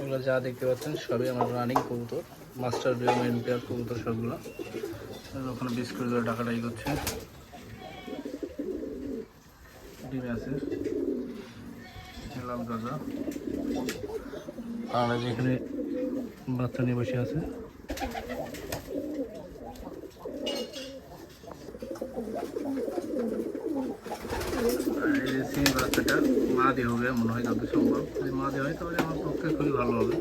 এগুলো যা দেখতে পাচ্ছেন, সবই আমার রানিং কবুতর মাস্টার মেন বিয়ার কবুতর সবগুলো। ওখানে বিস্কুট করে টাকাটাই করছে। ডিমে আছে। লাল গাজা। আর এই যে এখানে বাচ্চা নিয়ে বসে আছে। বাচ্চাটা মা মনে হয় যত সম্ভব। যদি মা হয় তাহলে আমার পক্ষে খুবই ভালো হবে।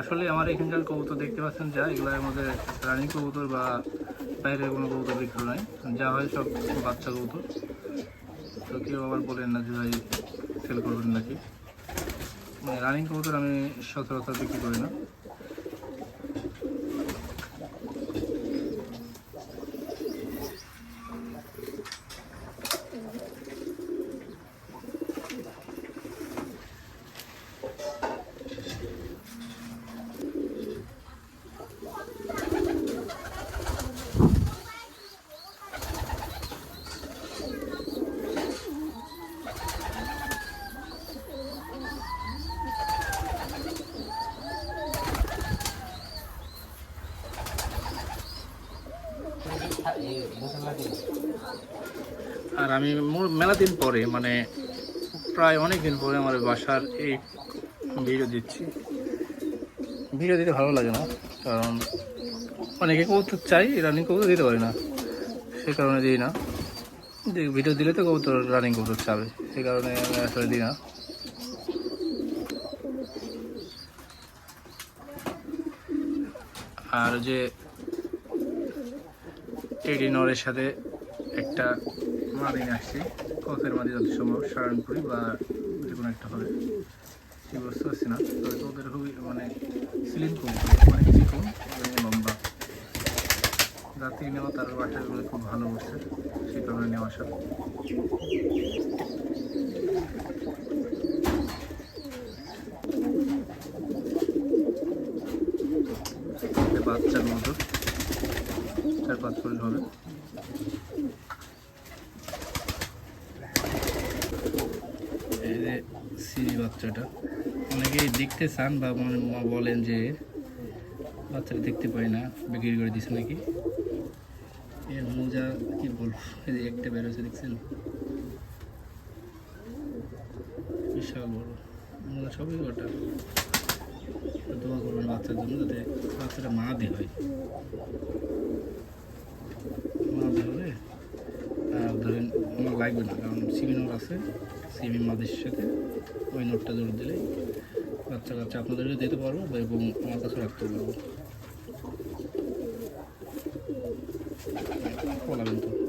আসলে আমার এখানকার কবুতর দেখতে পাচ্ছেন যা এগুলো আমাদের রানী কবুতর বা বাইরের কোনো কবুতর বিক্রি নয় যা হয় সব বাচ্চা কবুতর। তো কেউ আবার বলেন না যে ভাই সেল করবেন নাকি? মানে রানিং কবুতর আমি সচরাচর বিক্রি করি না। আর আমি মেলা দিন পরে মানে প্রায় অনেক দিন পরে আমার বাসার এই ভিডিও দিচ্ছি। ভিডিও দিতে ভালো লাগে না, কারণ অনেকে কবুতর চাই রানিং কবুতর দিতে পারি না। সে কারণে দিই না। ভিডিও দিলে তো কবুতর রানিং কবুতর চাবে। সে কারণে আমি আসলে দিই না। আর যে টেডি নরের সাথে একটা মাদি নিয়ে আসছি। কফের মাদি যত সম্ভব সারানপুরি বা যে কোনো একটা হবে। ঠিক বুঝতে পারছি না। তবে ওদের খুবই মানে স্লিম কম অনেক চিকন এবং লম্বা। রাত্রি নেওয়া তার বাসাগুলো খুব ভালো বসছে সেই কারণে নেওয়া আসা বাচ্চার মতো। চার পাঁচ ফুট হবে। এই যে সিরি বাচ্চাটা। অনেকেই দেখতে চান বা ম- বলেন যে বাচ্চাটা দেখতে পাই না, বিক্রি করে দিছে নাকি? এর মোজা কি বলব? এই যে একটা হয়েছে, দেখছেন? বিশাল বড়। মোজা সবই ওটা দোয়া করবেন বাচ্চার জন্য যাতে বাচ্চাটা মা দিয়ে। হয় মা দিয়ে হলে আর ধরেন আমার লাগবে না কারণ সিমি নোট আছে, সিমি মাদের সাথে ওই নোটটা জোর দিলেই বাচ্চা কাচ্চা আপনাদেরকে দিতে পারব এবং আমার কাছে রাখতে পারব। বলাবেন তো?